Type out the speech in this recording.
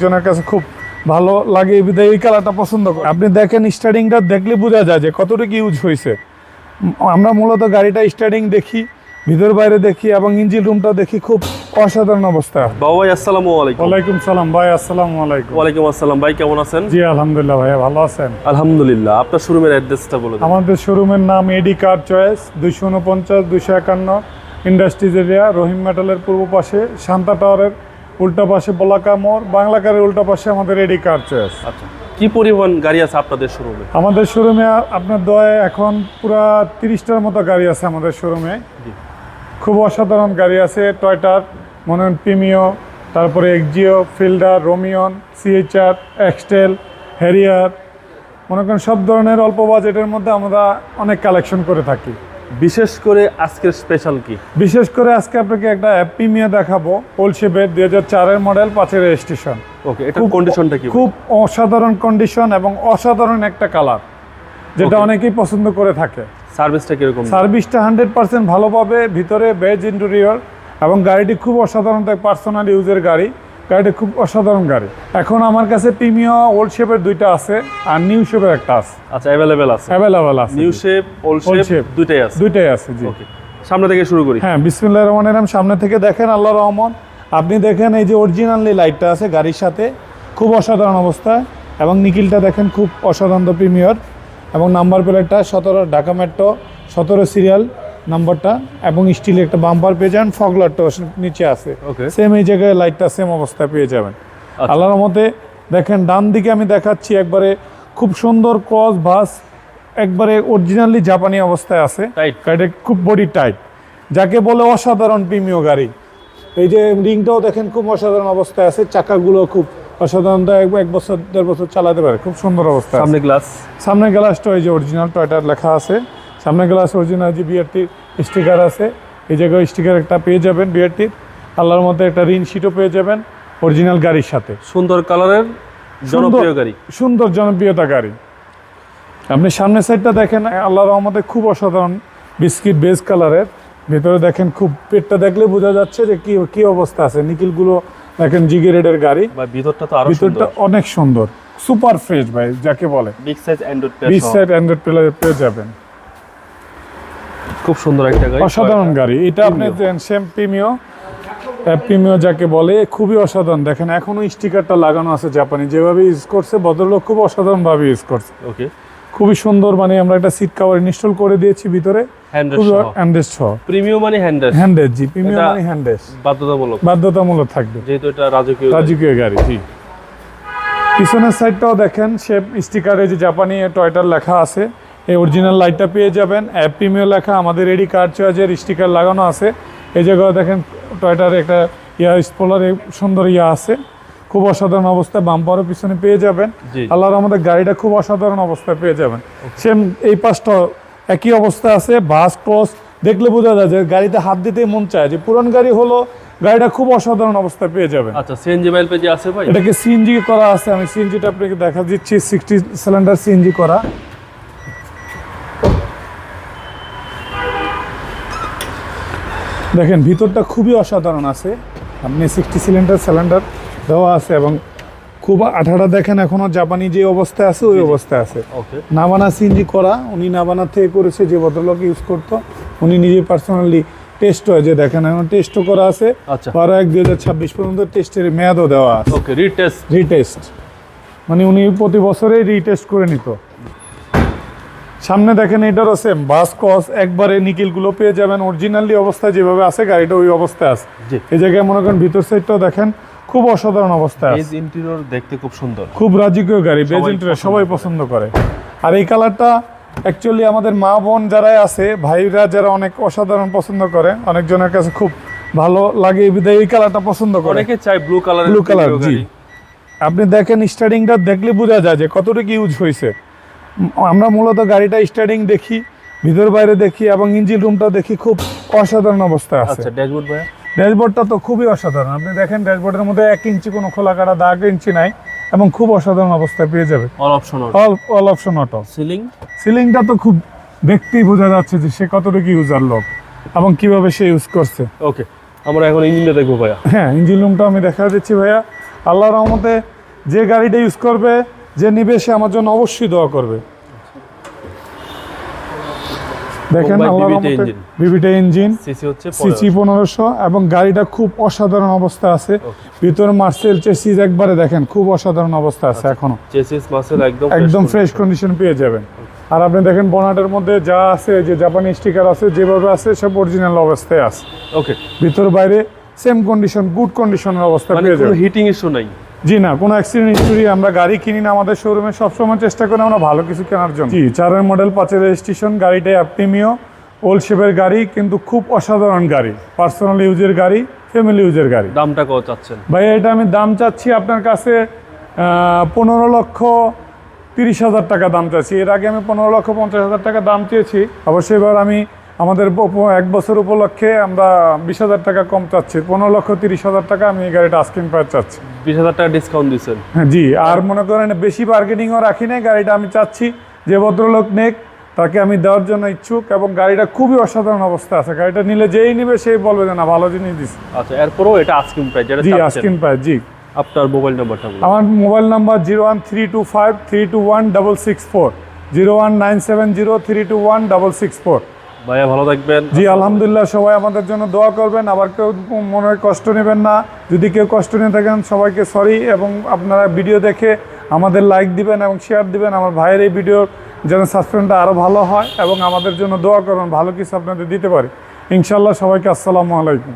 অনেকজনের কাছে খুব ভালো লাগে এই বিধায় এই কালারটা পছন্দ করে। আপনি দেখেন স্টার্টিংটা দেখলে বোঝা যায় যে কতটুকু ইউজ হয়েছে। আমরা মূলত গাড়িটা স্টার্টিং দেখি ভিতর বাইরে দেখি এবং ইঞ্জিন রুমটা দেখি খুব অসাধারণ অবস্থা। বাবু ভাই আসসালামু আলাইকুম। ওয়ালাইকুম সালাম ভাই আসসালামু আলাইকুম। ওয়ালাইকুম আসসালাম ভাই কেমন আছেন? জি আলহামদুলিল্লাহ ভাইয়া ভালো আছেন? আলহামদুলিল্লাহ। আপনার শোরুমের অ্যাড্রেসটা বলুন আমাদের শোরুমের নাম এডি কার চয়েস দুইশো উনপঞ্চাশ দুইশো একান্ন ইন্ডাস্ট্রিজ এরিয়া রহিম মেটালের পূর্ব পাশে শান্তা টাওয়ারের উল্টা পাশে বলাকা মোড় বাংলা কারের উল্টা পাশে আমাদের এডি কার চয়েস আচ্ছা কি পরিমাণ গাড়ি আছে আপনাদের শোরুমে আমাদের শোরুমে আপনার দয়ে এখন পুরা তিরিশটার মতো গাড়ি আছে আমাদের শোরুমে জি। খুব অসাধারণ গাড়ি আছে টয়টার মনে প্রিমিও তারপরে Axio Fielder Rumion C H R এক্সটেল Harrier মনে করেন সব ধরনের অল্প বাজেটের মধ্যে আমরা অনেক কালেকশন করে থাকি। বিশেষ করে আজকের স্পেশাল কি? বিশেষ করে আজকে আপনাকে একটা প্রিমিও দেখাবো ওল্ড শেপের দুই হাজার চারের মডেল পাঁচের রেজিস্ট্রেশন ওকে এটার কন্ডিশনটা কি খুব অসাধারণ কন্ডিশন এবং অসাধারণ একটা কালার যেটা অনেকেই পছন্দ করে থাকে। সার্ভিসটা কীরকম? সার্ভিসটা হান্ড্রেড পার্সেন্ট ভালো পাবে ভিতরে বেজ ইন্টেরিয়র এবং গাড়িটি খুব অসাধারণ পার্সোনাল ইউজের গাড়ি। গাড়িটি খুব অসাধারণ গাড়ি। এখন আমার কাছে প্রিমিয় ওল্ড শেপের দুইটা আছে আর নিউ শেপের একটা আছে। আচ্ছা অ্যাভেলেবেল আছে। অ্যাভেলেবেল আছে নিউ শেপ ওল্ড শেপ দুইটাই আছে। দুইটাই আছে জি। ওকে সামনে থেকে শুরু করি। হ্যাঁ বিসমিল্লাহ রহমান রাহিম সামনে থেকে দেখেন আল্লাহ রহমান আপনি দেখেন এই যে অরিজিনালি লাইটটা আছে গাড়ির সাথে খুব অসাধারণ অবস্থা এবং নিকিলটা দেখেন খুব অসাধারণ প্রিমিয়র এবং নাম্বার প্লেটটা সতেরো ঢাকা মেট্রো সতেরো সিরিয়াল নাম্বারটা এবং স্টিলের একটা বাম্পার পেয়ে যাবেন ফগলারটা নিচে আছে। ওকে সেম এই জায়গায় লাইটটা সেম অবস্থায় পেয়ে যাবেন। আচ্ছা। আল্লাহর মতে দেখেন ডান দিকে আমি দেখাচ্ছি একবারে খুব সুন্দর ক্রস ভাস একবারে অরিজিনালি জাপানি অবস্থায় আছে। গাড়িটা খুব বডি টাইট যাকে বলে অসাধারণ প্রিমিয় গাড়ি। এই যে রিংটাও দেখেন খুব অসাধারণ অবস্থায় আছে। চাকাগুলো খুব অসাধারণ তো এক- এক বছর দেড় বছর চালাতে পারে। খুব সুন্দর অবস্থা সামনে গ্লাস সামনে গ্লাসটা ওই যে অরিজিনাল টয়টার লেখা আছে। সামনে গ্লাস অরিজিনাল যে বিআরটির স্টিকার আছে এই জায়গায় স্টিকার একটা পেয়ে যাবেন বিআরটির আল্লাহর মধ্যে একটা রিন শিটও পেয়ে যাবেন অরিজিনাল গাড়ির সাথে। সুন্দর কালারের জনপ্রিয় গাড়ি। সুন্দর জনপ্রিয়তা গাড়ি। আপনি সামনের সাইডটা দেখেন আল্লাহ রহমতে খুব অসাধারণ বিস্কিট বেজ কালারের ভেতরে দেখেন খুব পেটটা দেখলে বোঝা যাচ্ছে যে কি কি অবস্থা আছে। নিকিলগুলো দেখেন জিগে রেডের গাড়ি। ভিতরটা তো আরও ভিতরটা অনেক সুন্দর। সুপার ফ্রেশ ভাই যাকে বলে। বিগ সাইজ অ্যান্ড্রয়েড বিশ সাইড অ্যান্ড্রয়েড পেয়ে যাবেন। খুব সুন্দর একটা গাড়ি অসাধারণ গাড়ি। এটা আপনি সেম প্রিমিও প্রিমিও যাকে বলে খুবই অসাধারণ। দেখেন এখনও স্টিকারটা লাগানো আছে জাপানি। যেভাবে ইউজ করছে ভদ্রলোক খুব অসাধারণ ভাবে ইউজ করছে। ওকে খুবই সুন্দর মানে আমরা একটা সিট কভার ইনস্টল করে দিয়েছি ভিতরে। সহ। প্রিমিয়াম মানে জি প্রিমিয়াম মানে বাধ্যতামূলক। বাধ্যতামূলক থাকবে। যেহেতু এটা রাজকীয় গাড়ি। রাজকীয় গাড়ি জি। পিছনের সাইডটাও দেখেন সে স্টিকারে যে জাপানি টয়টার লেখা আছে। এই অরিজিনাল লাইটটা পেয়ে যাবেন। অ্যাপ প্রিমিয়ার লেখা আমাদের রেডি কার চয়েজের স্টিকার লাগানো আছে। এই জায়গায় দেখেন টয়টার একটা ইয়া স্পোলার সুন্দর ইয়া আছে। খুব অসাধারণ অবস্থায় বাম্পারও পিছনে পেয়ে যাবেন। আল্লাহর আমাদের গাড়িটা খুব অসাধারণ অবস্থায় পেয়ে যাবেন। সেম এই পাশটা একই অবস্থা আছে বাস ক্রস দেখলে বোঝা যায় যে গাড়িতে হাত দিতেই মন চায় যে পুরান গাড়ি হলো গাড়িটা খুব অসাধারণ অবস্থায় পেয়ে যাবেন। আচ্ছা সিএনজি মাইল পেজে আছে ভাই? এটাকে সিএনজি করা আছে। আমি সিএনজিটা আপনাকে দেখা দিচ্ছি সিক্সটি সিলিন্ডার সিএনজি করা। দেখেন ভিতরটা খুবই অসাধারণ আছে। আপনি সিক্সটি সিলিন্ডার সিলিন্ডার দেওয়া আছে এবং খুব আঠাটা দেখেন এখনও জাপানি যে অবস্থায় আছে ওই অবস্থায় আছে। নাবানা সিনজি করা উনি নাবানা থেকে করেছে যে ভদ্রলোক ইউজ করতো উনি নিজে পার্সোনালি টেস্ট হয় যে দেখেন এখন টেস্টও করা আছে। আচ্ছা। বারো এক দুই হাজার ছাব্বিশ পর্যন্ত টেস্টের মেয়াদও দেওয়া আছে। ওকে রিটেস্ট রিটেস্ট মানে উনি প্রতি বছরেই রিটেস্ট করে নিত। সামনে দেখেন এটারও সেম বাস কস একবারে নিকিলগুলো পেয়ে যাবেন। অরিজিনালি অবস্থায় যেভাবে আছে গাড়িটা ওই অবস্থায় আছে। এই জায়গায় মনে করেন ভিতর সাইডটাও দেখেন খুব অসাধারণ অবস্থায় ইন্টেরিয়র দেখতে খুব সুন্দর। খুব রাজকীয় গাড়ি বেজেন্টের পছন্দ সবাই পছন্দ করে। আর এই কালারটা অ্যাকচুয়ালি আমাদের মা বোন যারাই আছে ভাইরা যারা অনেক অসাধারণ পছন্দ করে অনেকজনের কাছে খুব ভালো লাগে এই বিধায় এই কালারটা পছন্দ করে। অনেকে চাই ব্লু কালার ব্লু কালার জি। আপনি দেখেন স্টার্টিংটা দেখলে বোঝা যায় যে কতটুকু ইউজ হয়েছে আমরা মূলত গাড়িটা স্টার্টিং দেখি ভিতর বাইরে দেখি এবং ইঞ্জিন রুমটা দেখি খুব অসাধারণ অবস্থায় আছে। আচ্ছা ড্যাশবোর্ড ড্যাশবোর্ডটা তো খুবই অসাধারণ। আপনি দেখেন ড্যাশবোর্ডের মধ্যে এক ইঞ্চি কোনো খোলা কাটা দাগ ইঞ্চি নাই এবং খুব অসাধারণ অবস্থায় পেয়ে যাবে। All option all all option auto ceiling সিলিংটা তো খুব দেখতেই বোঝা যাচ্ছে যে সে কতটুকু ইউজার লোক এবং কীভাবে সে ইউজ করছে। ওকে আমরা এখন ইঞ্জিনটা দেখব ভাইয়া। হ্যাঁ ইঞ্জিন রুমটা আমি দেখা দিচ্ছি ভাইয়া। আল্লাহর রহমতে যে গাড়িটা ইউজ করবে যে নিবে সে আমার জন্য অবশ্যই দোয়া করবে। দেখেন। বিবিটা ইঞ্জিন সিসি পনেরোশো। এবং গাড়িটা খুব অসাধারণ অবস্থা আছে। ভিতরে মার্সেল চেসিস একবারে দেখেন খুব অসাধারণ অবস্থা আছে এখনও। একদম একদম ফ্রেশ কন্ডিশন পেয়ে যাবেন। আর আপনি দেখেন বনাটের মধ্যে যা আছে যে জাপানি স্টিকার আছে যেভাবে আছে সব অরিজিনাল অবস্থায় আছে। ওকে। ভিতর বাইরে সেম কন্ডিশন গুড কন্ডিশনের অবস্থা মানে পেয়ে কোনো যাবেন। হিটিং ইস্যু নাই। জি না কোনো অ্যাক্সিডেন্ট হিস্টোরি আমরা গাড়ি কিনি না আমাদের শোরুমে সবসময় চেষ্টা করি আমরা ভালো কিছু কেনার জন্য। জি চারের মডেল পাঁচের রেজিস্ট্রেশন গাড়িটা অ্যাপটিমিও ওল্ড শেপের গাড়ি কিন্তু খুব অসাধারণ গাড়ি। পার্সোনাল ইউজের গাড়ি ফ্যামিলি ইউজের গাড়ি। দামটা কত চাচ্ছেন? ভাই এটা আমি দাম চাচ্ছি আপনার কাছে পনেরো লক্ষ তিরিশ হাজার টাকা দাম চাচ্ছি। এর আগে আমি পনেরো লক্ষ পঞ্চাশ হাজার টাকা দাম চেয়েছি। অবশ্যই এবার আমি আমাদের এক বছর উপলক্ষে আমরা বিশ হাজার টাকা কম চাচ্ছি। পনেরো লক্ষ তিরিশ হাজার টাকা আমি এই গাড়িটা আস্কিং প্রাইস চাচ্ছি। বিশ হাজার টাকা ডিসকাউন্ট দিচ্ছেন হ্যাঁ জি আর মনে করেন বেশি বার্গেনিংও রাখি নাই গাড়িটা আমি চাচ্ছি যে ভদ্রলোক নেক তাকে আমি দেওয়ার জন্য ইচ্ছুক এবং গাড়িটা খুবই অসাধারণ অবস্থা আছে। গাড়িটা নিলে যেই নিবে সেই বলবে যে না ভালো জিনিস দিচ্ছে আচ্ছা এরপরও এটা আস্কিং প্রাইস যেটা জি আস্কিং প্রাইস জি। আপনার মোবাইল নাম্বারটা বলুন। আমার mobile number zero one three two five three two one double six four zero one nine seven zero three two one double six four ভাইয়া ভালো থাকবেন। জি, আলহামদুলিল্লাহ, সবাই আমাদের জন্য দোয়া করবেন। আবার কেউ মনে কষ্ট নেবেন না। যদি কেউ কষ্ট নিয়ে থাকেন, সবাইকে সরি এবং আপনারা ভিডিও দেখে আমাদের লাইক দিবেন এবং শেয়ার দিবেন। আমার ভাইয়ের এই ভিডিওর যেন সাসপেন্ডটা আরও ভালো হয় এবং আমাদের জন্য দোয়া করবেন। ভালো কিছু আপনাদের দিতে পারে। ইনশাল্লাহ সবাইকে আসসালামু আলাইকুম।